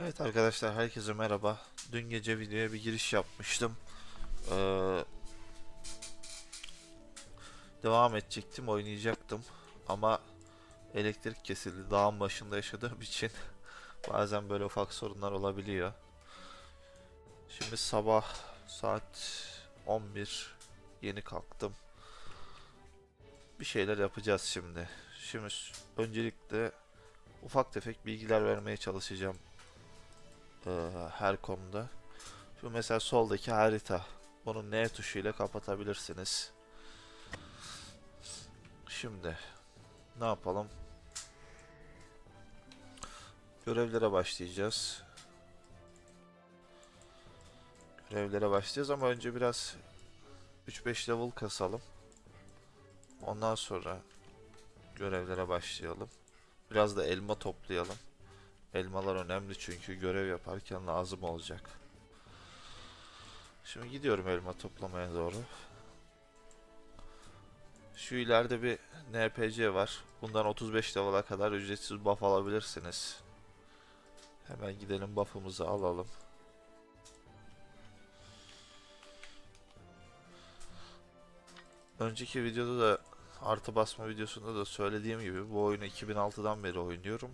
Evet arkadaşlar herkese merhaba. Dün gece videoya bir giriş yapmıştım. Ee, devam edecektim, oynayacaktım. Ama elektrik kesildi. Dağın başında yaşadığım için bazen böyle ufak sorunlar olabiliyor. Şimdi sabah saat 11 yeni kalktım. Bir şeyler yapacağız şimdi. Şimdi öncelikle ufak tefek bilgiler vermeye çalışacağım e, her konuda. Şu mesela soldaki harita. Bunu N tuşuyla kapatabilirsiniz. Şimdi ne yapalım? Görevlere başlayacağız. Görevlere başlayacağız ama önce biraz 3-5 level kasalım. Ondan sonra görevlere başlayalım. Biraz da elma toplayalım. Elmalar önemli çünkü görev yaparken lazım olacak. Şimdi gidiyorum elma toplamaya doğru. Şu ileride bir NPC var. Bundan 35 level'a kadar ücretsiz buff alabilirsiniz. Hemen gidelim buff'ımızı alalım. Önceki videoda da artı basma videosunda da söylediğim gibi bu oyunu 2006'dan beri oynuyorum.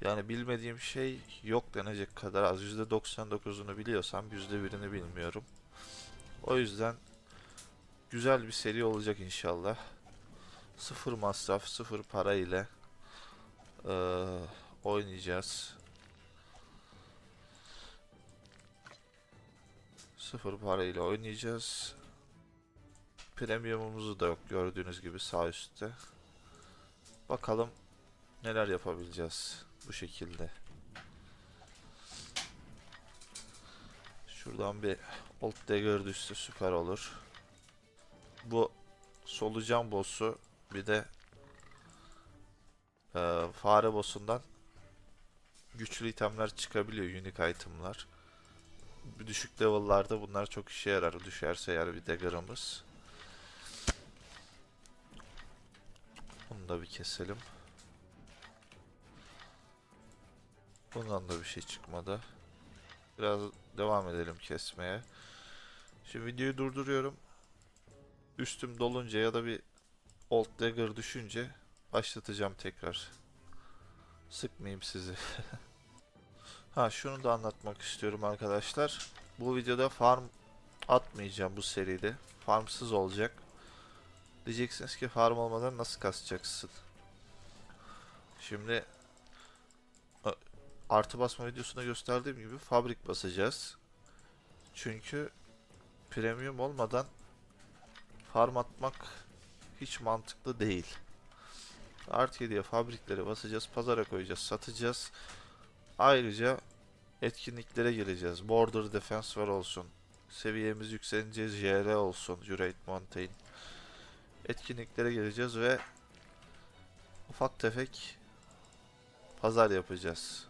Yani bilmediğim şey yok denecek kadar az. %99'unu biliyorsam %1'ini bilmiyorum. O yüzden güzel bir seri olacak inşallah. Sıfır masraf, sıfır para ile eee, oynayacağız. Sıfır para ile oynayacağız. Premium'umuzu da yok gördüğünüz gibi sağ üstte. Bakalım neler yapabileceğiz bu şekilde. Şuradan bir Old Dagger düşse süper olur. Bu solucan boss'u bir de eee, fare boss'undan güçlü itemler çıkabiliyor, unique itemlar. Düşük level'larda bunlar çok işe yarar. Düşerse eğer bir dagger'ımız. Bunu da bir keselim. Bundan da bir şey çıkmadı. Biraz devam edelim kesmeye. Şimdi videoyu durduruyorum. Üstüm dolunca ya da bir Old Dagger düşünce başlatacağım tekrar. Sıkmayayım sizi. ha şunu da anlatmak istiyorum arkadaşlar. Bu videoda farm atmayacağım bu seride. Farmsız olacak. Diyeceksiniz ki farm olmadan nasıl kasacaksın? Şimdi artı basma videosunda gösterdiğim gibi fabrik basacağız. Çünkü premium olmadan farm atmak hiç mantıklı değil. Artı 7'ye fabrikleri basacağız, pazara koyacağız, satacağız. Ayrıca etkinliklere gireceğiz. Border Defense var olsun. Seviyemiz yükselince JR olsun, Jurate Mountain. Etkinliklere gireceğiz ve ufak tefek pazar yapacağız.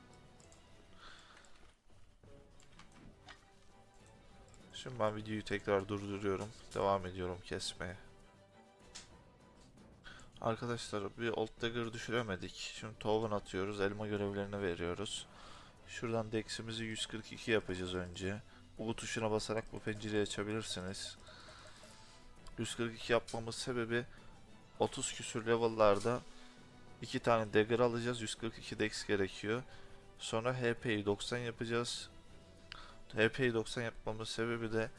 Şimdi ben videoyu tekrar durduruyorum. Devam ediyorum kesmeye. Arkadaşlar bir Old Dagger düşüremedik. Şimdi Token atıyoruz. Elma görevlerini veriyoruz. Şuradan Dex'imizi 142 yapacağız önce. U tuşuna basarak bu pencereyi açabilirsiniz. 142 yapmamız sebebi 30 küsür level'larda iki tane dagger alacağız. 142 dex gerekiyor. Sonra HP'yi 90 yapacağız. HP'yi 90 yapmamın sebebi de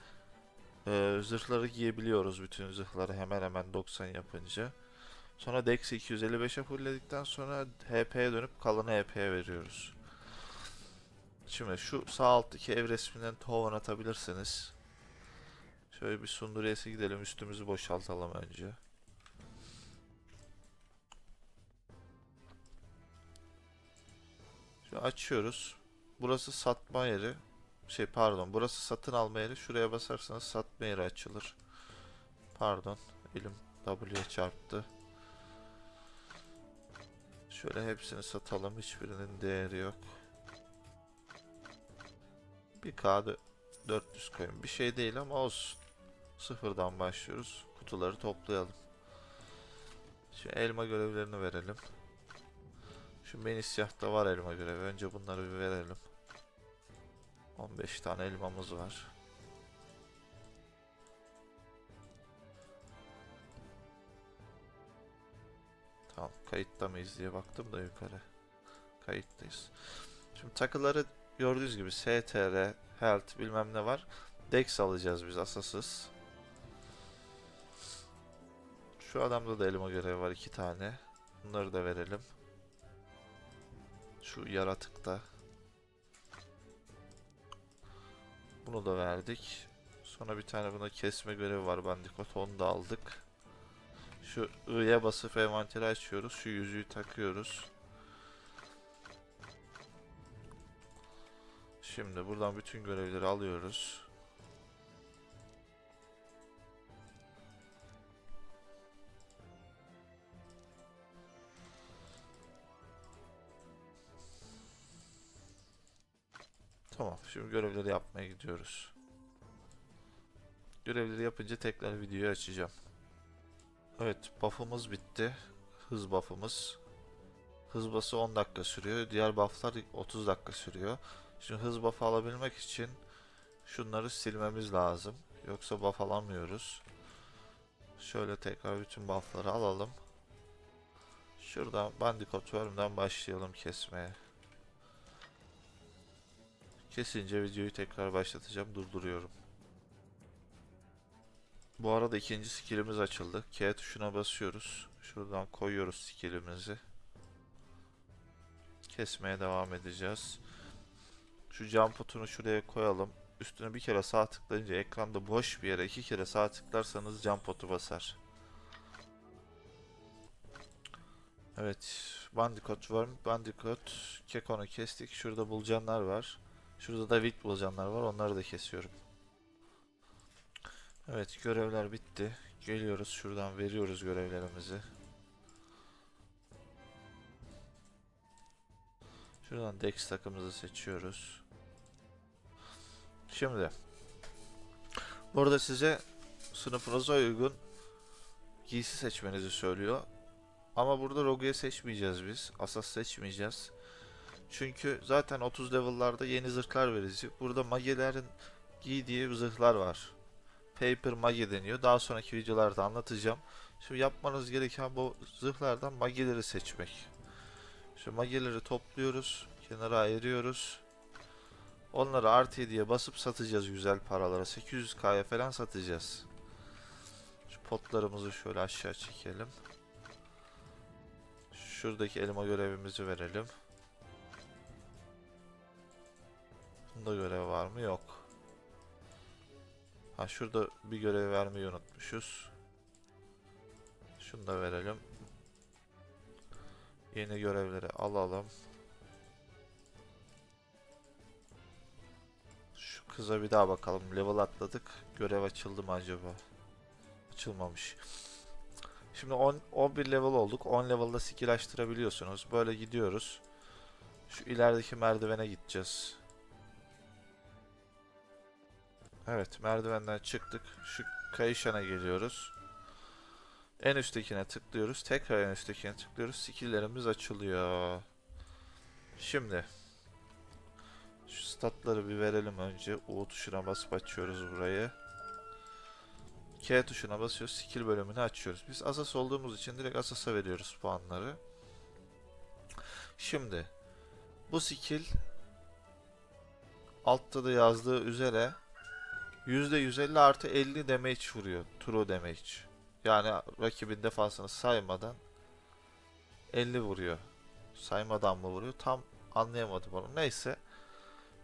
e, zırhları giyebiliyoruz bütün zırhları hemen hemen 90 yapınca. Sonra Dex'i 255'e fullledikten sonra HP'ye dönüp kalanı HP'ye veriyoruz. Şimdi şu sağ alttaki ev resminden tovan atabilirsiniz. Şöyle bir Sunduriyes'e gidelim üstümüzü boşaltalım önce. Şu açıyoruz. Burası satma yeri. Şey pardon burası satın alma. Şuraya basarsanız satma yeri açılır. Pardon elim W'ye çarptı. Şöyle hepsini satalım. Hiçbirinin değeri yok. Bir K 400 koyun. Bir şey değil ama olsun. Sıfırdan başlıyoruz. Kutuları toplayalım. Şimdi elma görevlerini verelim. Şu beni siyahta var elma görevi. Önce bunları bir verelim. 15 tane elmamız var. Tamam kayıtta mıyız diye baktım da yukarı. Kayıttayız. Şimdi takıları gördüğünüz gibi STR, Health bilmem ne var. Dex alacağız biz asasız. Şu adamda da elma görevi var iki tane. Bunları da verelim. Şu yaratıkta. Bunu da verdik. Sonra bir tane buna kesme görevi var bandikot onu da aldık. Şu I'ya basıp envanteri açıyoruz. Şu yüzüğü takıyoruz. Şimdi buradan bütün görevleri alıyoruz. Tamam, şimdi görevleri yapmaya gidiyoruz. Görevleri yapınca tekrar videoyu açacağım. Evet, buff'ımız bitti. Hız buff'ımız. Hız buff'ı 10 dakika sürüyor. Diğer buff'lar 30 dakika sürüyor. Şimdi hız buff'ı alabilmek için şunları silmemiz lazım. Yoksa buff alamıyoruz. Şöyle tekrar bütün buff'ları alalım. Şuradan Bandicoot Worm'den başlayalım kesmeye. Kesince videoyu tekrar başlatacağım. Durduruyorum. Bu arada ikinci skillimiz açıldı. K tuşuna basıyoruz. Şuradan koyuyoruz skillimizi. Kesmeye devam edeceğiz. Şu jump potunu şuraya koyalım. Üstüne bir kere sağ tıklayınca ekranda boş bir yere iki kere sağ tıklarsanız jump potu basar. Evet. Bandicoot var. Bandicoot. Kekon'u kestik. Şurada bulcanlar var. Şurada da Wit bulcanlar var. Onları da kesiyorum. Evet görevler bitti. Geliyoruz şuradan veriyoruz görevlerimizi. Şuradan Dex takımımızı seçiyoruz. Şimdi burada size sınıfınıza uygun giysi seçmenizi söylüyor. Ama burada Rogue'yu seçmeyeceğiz biz. Asas seçmeyeceğiz. Çünkü zaten 30 level'larda yeni zırhlar verecek. Burada magelerin giydiği zırhlar var. Paper Mage deniyor. Daha sonraki videolarda anlatacağım. Şimdi yapmanız gereken bu zırhlardan mageleri seçmek. Şu mageleri topluyoruz. Kenara ayırıyoruz. Onları artı 7'ye basıp satacağız güzel paralara. 800k'ya falan satacağız. Şu potlarımızı şöyle aşağı çekelim. Şuradaki elma görevimizi verelim. Bunda görev var mı? Yok. Ha şurada bir görev vermeyi unutmuşuz. Şunu da verelim. Yeni görevleri alalım. Şu kıza bir daha bakalım. Level atladık. Görev açıldı mı acaba? Açılmamış. Şimdi 10 11 level olduk. 10 level'da skill açtırabiliyorsunuz. Böyle gidiyoruz. Şu ilerideki merdivene gideceğiz. Evet merdivenden çıktık. Şu kayışana geliyoruz. En üsttekine tıklıyoruz. Tekrar en üsttekine tıklıyoruz. Skill'lerimiz açılıyor. Şimdi şu statları bir verelim önce. U tuşuna basıp açıyoruz burayı. K tuşuna basıyoruz. Skill bölümünü açıyoruz. Biz asas olduğumuz için direkt asasa veriyoruz puanları. Şimdi bu skill altta da yazdığı üzere %150 artı 50 damage vuruyor. True damage. Yani rakibin defansını saymadan 50 vuruyor. Saymadan mı vuruyor? Tam anlayamadım onu. Neyse.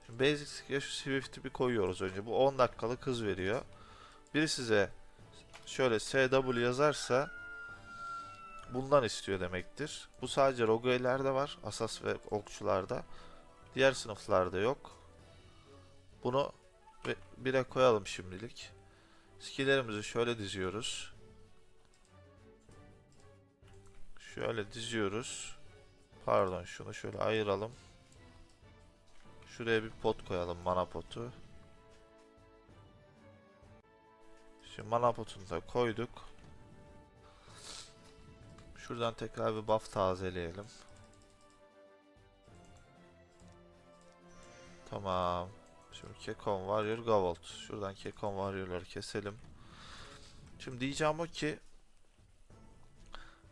Şimdi basic skill'e şu Swift'i bir koyuyoruz önce. Bu 10 dakikalık hız veriyor. Biri size şöyle SW yazarsa bundan istiyor demektir. Bu sadece Rogue'lerde var. Asas ve okçularda. Diğer sınıflarda yok. Bunu ve koyalım şimdilik. Skillerimizi şöyle diziyoruz. Şöyle diziyoruz. Pardon şunu şöyle ayıralım. Şuraya bir pot koyalım mana potu. Şimdi mana potunu da koyduk. Şuradan tekrar bir buff tazeleyelim. Tamam. Şimdi Kekon Warrior Gavolt. Şuradan Kekon Warrior'ları keselim. Şimdi diyeceğim o ki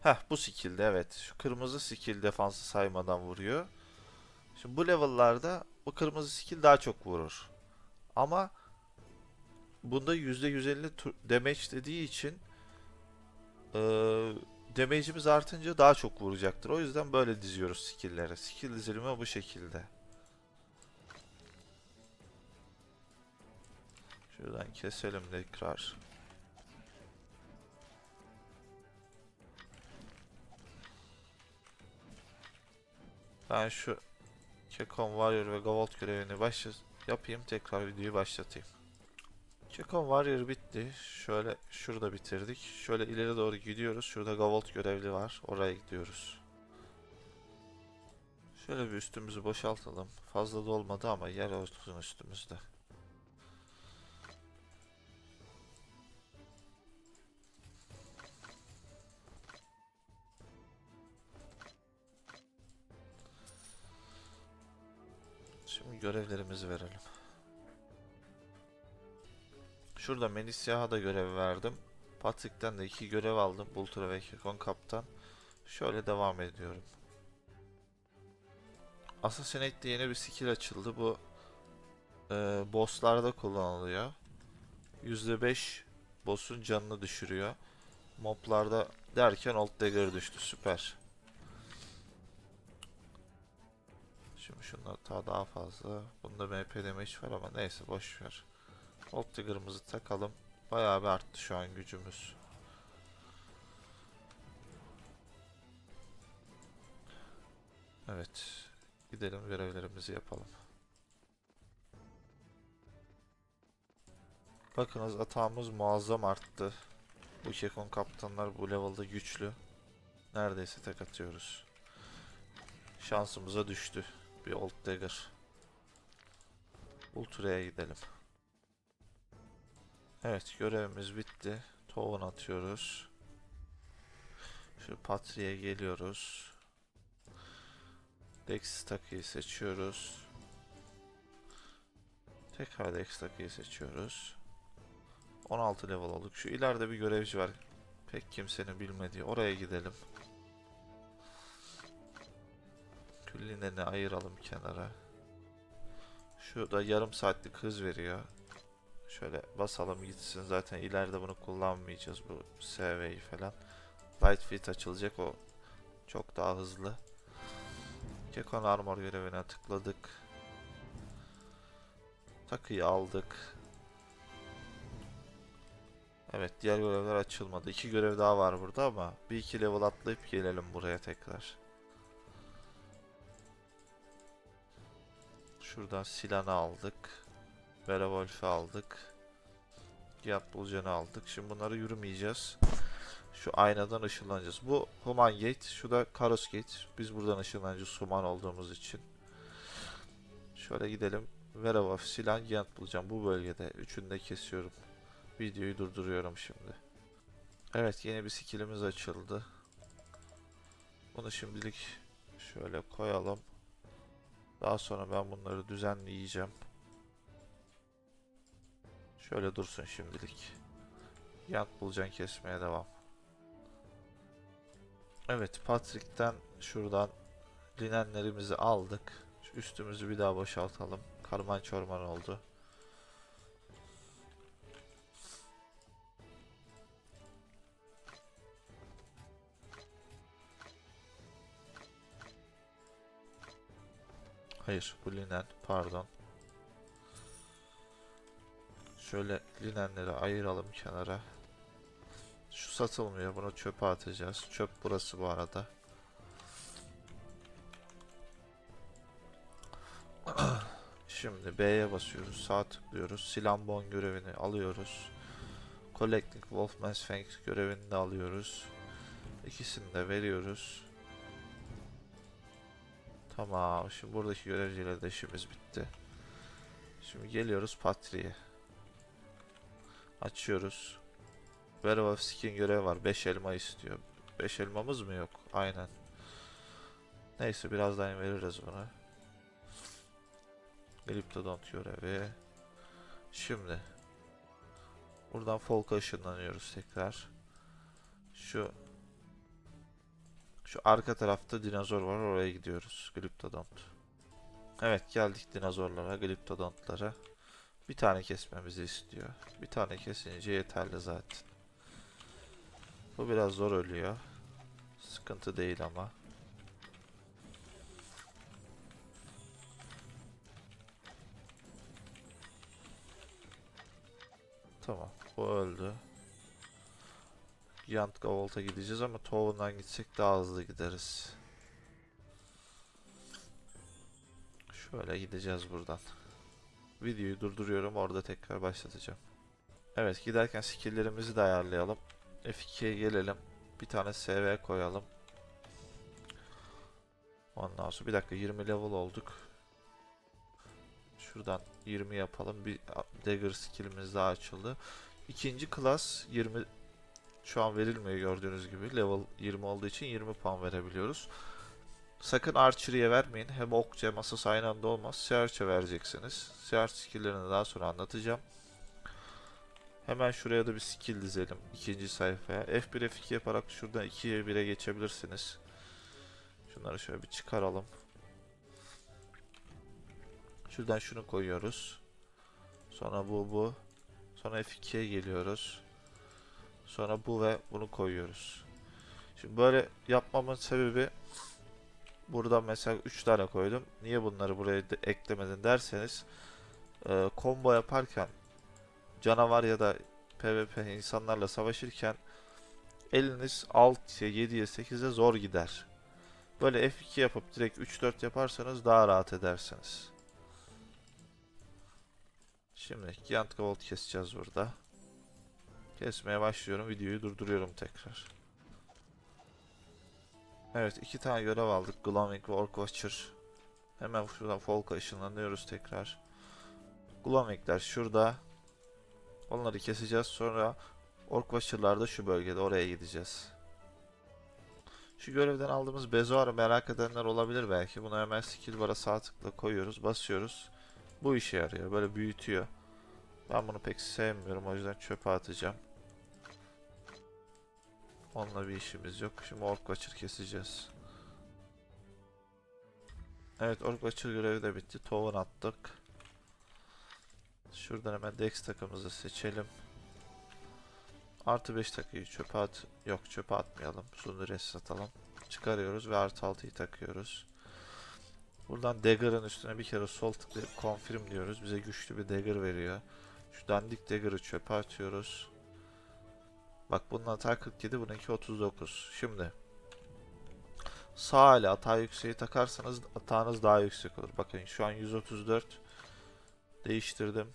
Heh bu skill'de evet. Şu kırmızı skill defansı saymadan vuruyor. Şimdi bu level'larda bu kırmızı skill daha çok vurur. Ama bunda %150 tu- damage dediği için eee damage'imiz artınca daha çok vuracaktır. O yüzden böyle diziyoruz skill'lere. Skill dizilimi bu şekilde. Şuradan keselim tekrar. Ben şu Kekon Warrior ve Gavolt görevini başla yapayım tekrar videoyu başlatayım. Kekon Warrior bitti. Şöyle şurada bitirdik. Şöyle ileri doğru gidiyoruz. Şurada Gavolt görevli var. Oraya gidiyoruz. Şöyle bir üstümüzü boşaltalım. Fazla da olmadı ama yer olsun üstümüzde. Şimdi görevlerimizi verelim. Şurada Melisiyah'a da görev verdim. Patrick'ten de iki görev aldım. Bultura ve Kekon Kaptan. Şöyle devam ediyorum. Assassinate'de yeni bir skill açıldı. Bu e, bosslarda kullanılıyor. %5 boss'un canını düşürüyor. Moblarda derken Old Dagger düştü. Süper. Şimdi şunlar daha daha fazla. Bunda MP damage var ama neyse boş ver. Old Trigger'ımızı takalım. Bayağı bir arttı şu an gücümüz. Evet. Gidelim görevlerimizi yapalım. Bakınız atağımız muazzam arttı. Bu Kekon kaptanlar bu level'da güçlü. Neredeyse tek atıyoruz. Şansımıza düştü. Bir Old Dagger. Ultra'ya gidelim. Evet görevimiz bitti. Town atıyoruz. Şu Patria'ya geliyoruz. Dex takıyı seçiyoruz. Tekrar Dex takıyı seçiyoruz. 16 level olduk. Şu ileride bir görevci var. Pek kimsenin bilmediği. Oraya gidelim. Küllineni ayıralım kenara. Şurada yarım saatlik hız veriyor. Şöyle basalım gitsin. Zaten ileride bunu kullanmayacağız bu SV'yi falan. Light Feet açılacak o çok daha hızlı. Kekon Armor görevine tıkladık. Takıyı aldık. Evet diğer görevler açılmadı. İki görev daha var burada ama bir iki level atlayıp gelelim buraya tekrar. Şuradan Silan'ı aldık. Werewolf'u aldık. Giyat Bulcan'ı aldık. Şimdi bunları yürümeyeceğiz. Şu aynadan ışınlanacağız. Bu Human Gate. Şu da Karos Gate. Biz buradan ışınlanacağız Human olduğumuz için. Şöyle gidelim. Werewolf, Silan, Giyat Bulcan. Bu bölgede. Üçünü de kesiyorum. Videoyu durduruyorum şimdi. Evet yeni bir skillimiz açıldı. Bunu şimdilik şöyle koyalım. Daha sonra ben bunları düzenleyeceğim. Şöyle dursun şimdilik. Yank bulcan kesmeye devam. Evet Patrick'ten şuradan linenlerimizi aldık. Şu üstümüzü bir daha boşaltalım. Karman çorman oldu. Hayır bu linen pardon. Şöyle linenleri ayıralım kenara. Şu satılmıyor. Bunu çöpe atacağız. Çöp burası bu arada. Şimdi B'ye basıyoruz. Sağ tıklıyoruz. Silambon görevini alıyoruz. Collecting Wolfman's Fang görevini de alıyoruz. İkisini de veriyoruz. Tamam. Şimdi buradaki görevciyle de işimiz bitti. Şimdi geliyoruz Patri'ye. Açıyoruz. Werewolf skin görevi var. 5 elma istiyor. 5 elmamız mı yok? Aynen. Neyse birazdan veririz buna. Gliptodont görevi. Şimdi buradan Folk'a ışınlanıyoruz tekrar. Şu şu arka tarafta dinozor var oraya gidiyoruz. Gliptodont. Evet geldik dinozorlara, gliptodontlara. Bir tane kesmemizi istiyor. Bir tane kesince yeterli zaten. Bu biraz zor ölüyor. Sıkıntı değil ama. Tamam. Bu öldü. Gigant Gavolt'a gideceğiz ama Town'dan gitsek daha hızlı gideriz. Şöyle gideceğiz buradan. Videoyu durduruyorum orada tekrar başlatacağım. Evet giderken skill'lerimizi de ayarlayalım. F2'ye gelelim. Bir tane SV koyalım. Ondan sonra bir dakika 20 level olduk. Şuradan 20 yapalım. Bir dagger skill'imiz daha açıldı. İkinci klas 20 şu an verilmiyor gördüğünüz gibi. Level 20 olduğu için 20 puan verebiliyoruz. Sakın Archery'e vermeyin. Hem okçu hem aynı anda olmaz. Search'e vereceksiniz. Search skill'lerini daha sonra anlatacağım. Hemen şuraya da bir skill dizelim. ikinci sayfaya. F1 F2 yaparak şuradan 2'ye 1'e geçebilirsiniz. Şunları şöyle bir çıkaralım. Şuradan şunu koyuyoruz. Sonra bu bu. Sonra F2'ye geliyoruz. Sonra bu ve bunu koyuyoruz. Şimdi böyle yapmamın sebebi burada mesela 3 tane koydum. Niye bunları buraya de eklemedin derseniz e, combo yaparken canavar ya da PvP insanlarla savaşırken eliniz 6'ya 7'ye 8'e zor gider. Böyle F2 yapıp direkt 3-4 yaparsanız daha rahat edersiniz. Şimdi Giant Gold keseceğiz burada. Kesmeye başlıyorum. Videoyu durduruyorum tekrar. Evet iki tane görev aldık. Gloaming ve Orc Watcher. Hemen şuradan Folk'a ışınlanıyoruz tekrar. Gloaming'ler şurada. Onları keseceğiz. Sonra Orc Watcher'lar da şu bölgede. Oraya gideceğiz. Şu görevden aldığımız bezoarı merak edenler olabilir belki. Bunu hemen skill bar'a sağ tıkla koyuyoruz. Basıyoruz. Bu işe yarıyor. Böyle büyütüyor. Ben bunu pek sevmiyorum. O yüzden çöpe atacağım. Onunla bir işimiz yok. Şimdi Orc Watcher keseceğiz. Evet Orc Watcher görevi de bitti. Town attık. Şuradan hemen Dex takımımızı seçelim. Artı 5 takıyı çöpe at... Yok çöpe atmayalım. Sundur'e satalım. Çıkarıyoruz ve artı 6'yı takıyoruz. Buradan Dagger'ın üstüne bir kere sol tıklayıp confirm diyoruz. Bize güçlü bir Dagger veriyor. Şu dandik Dagger'ı çöpe atıyoruz. Bak bunun hata 47, bununki 39. Şimdi sağ ile hata yükseği takarsanız hatanız daha yüksek olur. Bakın şu an 134 değiştirdim.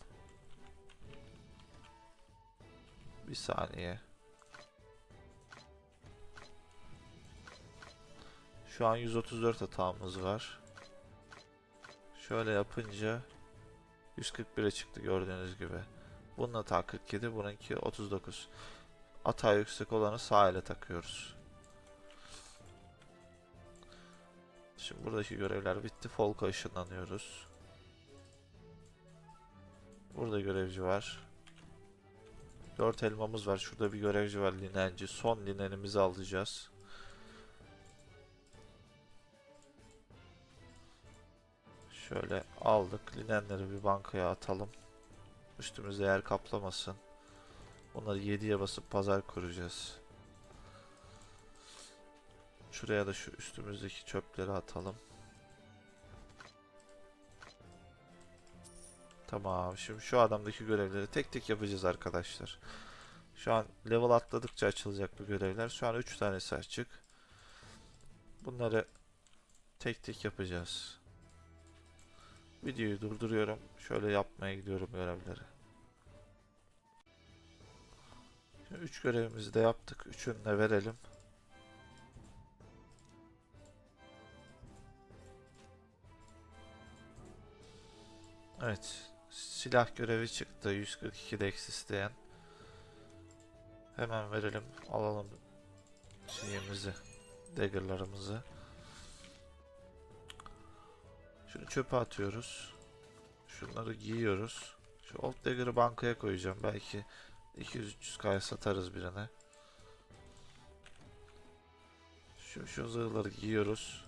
Bir saniye. Şu an 134 hatamız var. Şöyle yapınca 141'e çıktı gördüğünüz gibi. Bunun hata 47, bununki 39. Hata yüksek olanı sağ ile takıyoruz. Şimdi buradaki görevler bitti. Folk'a ışınlanıyoruz. Burada görevci var. 4 elmamız var. Şurada bir görevci var linenci. Son linenimizi alacağız. Şöyle aldık. Linenleri bir bankaya atalım. Üstümüzde yer kaplamasın. Onları 7'ye basıp pazar kuracağız. Şuraya da şu üstümüzdeki çöpleri atalım. Tamam. Şimdi şu adamdaki görevleri tek tek yapacağız arkadaşlar. Şu an level atladıkça açılacak bu görevler. Şu an 3 tanesi açık. Bunları tek tek yapacağız. Videoyu durduruyorum. Şöyle yapmaya gidiyorum görevleri. 3 görevimizi de yaptık. Üçünü de verelim. Evet. Silah görevi çıktı. 142 dex isteyen. Hemen verelim. Alalım şeyimizi. Dagger'larımızı. Şunu çöpe atıyoruz. Şunları giyiyoruz. Şu Old Dagger'ı bankaya koyacağım. Belki 200-300k'ya satarız birine. Şu, şu zırhları giyiyoruz.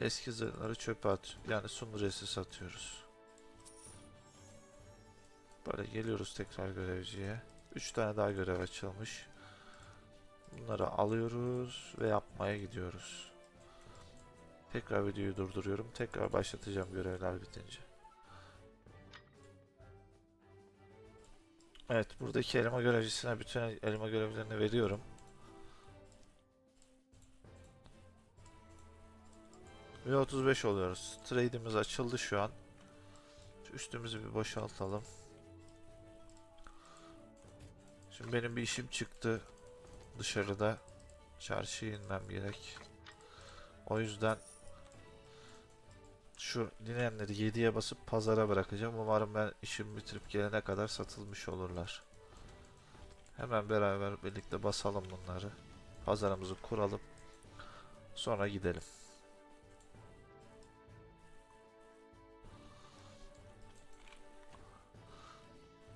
Eski zırhları çöpe at. Yani sunduresi satıyoruz. Böyle geliyoruz tekrar görevciye. 3 tane daha görev açılmış. Bunları alıyoruz ve yapmaya gidiyoruz. Tekrar videoyu durduruyorum. Tekrar başlatacağım görevler bitince. Evet, buradaki elma görevcisine bütün elma görevlerini veriyorum. Ve 35 oluyoruz. Trade'imiz açıldı şu an. Üstümüzü bir boşaltalım. Şimdi benim bir işim çıktı. Dışarıda. Çarşıya inmem gerek. O yüzden şu dinleyenleri 7'ye basıp pazara bırakacağım. Umarım ben işimi bitirip gelene kadar satılmış olurlar. Hemen beraber birlikte basalım bunları. Pazarımızı kuralım. Sonra gidelim.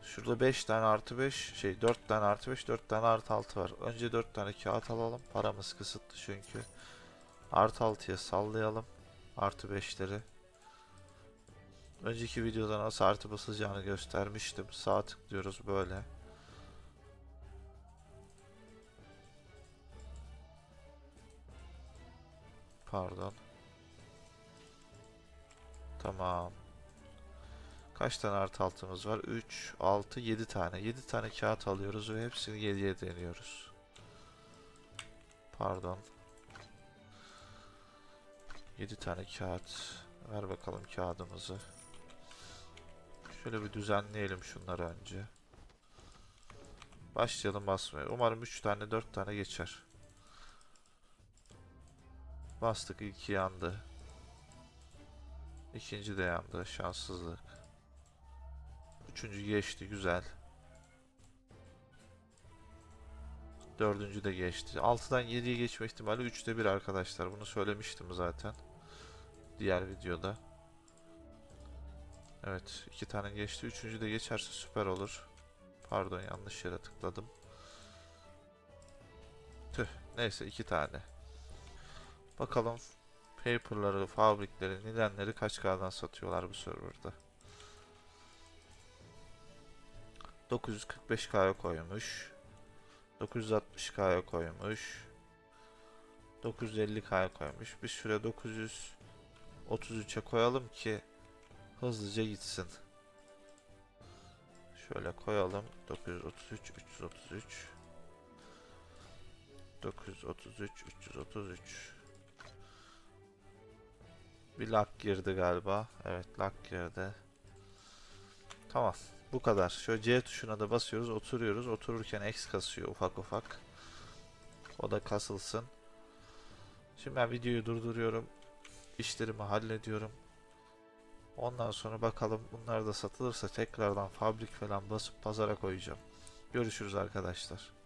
Şurada 5 tane artı 5 şey 4 tane artı 5 4 tane artı 6 var. Önce 4 tane kağıt alalım. Paramız kısıtlı çünkü. Artı 6'ya sallayalım. Artı 5'leri. Önceki videoda nasıl artı basılacağını göstermiştim. Sağ tıklıyoruz böyle. Pardon. Tamam. Kaç tane artı altımız var? 3, 6, 7 tane. 7 tane kağıt alıyoruz ve hepsini 7'ye deniyoruz. Pardon. 7 tane kağıt. Ver bakalım kağıdımızı. Şöyle bir düzenleyelim şunları önce. Başlayalım basmaya. Umarım 3 tane 4 tane geçer. Bastık ilki yandı. İkinci de yandı. Şanssızlık. Üçüncü geçti. Güzel. Dördüncü de geçti. 6'dan 7'ye geçme ihtimali 3'te 1 arkadaşlar. Bunu söylemiştim zaten. Diğer videoda. Evet. iki tane geçti. Üçüncü de geçerse süper olur. Pardon yanlış yere tıkladım. Tüh. Neyse iki tane. Bakalım paperları, fabrikleri, nilenleri kaç kadar satıyorlar bu serverda. 945k'ya koymuş. 960k'ya koymuş. 950k'ya koymuş. Bir süre 933'e koyalım ki hızlıca gitsin. Şöyle koyalım. 933, 333. 933, 333. Bir lag girdi galiba. Evet lag girdi. Tamam. Bu kadar. Şöyle C tuşuna da basıyoruz. Oturuyoruz. Otururken X kasıyor ufak ufak. O da kasılsın. Şimdi ben videoyu durduruyorum. İşlerimi hallediyorum. Ondan sonra bakalım bunlar da satılırsa tekrardan fabrik falan basıp pazara koyacağım. Görüşürüz arkadaşlar.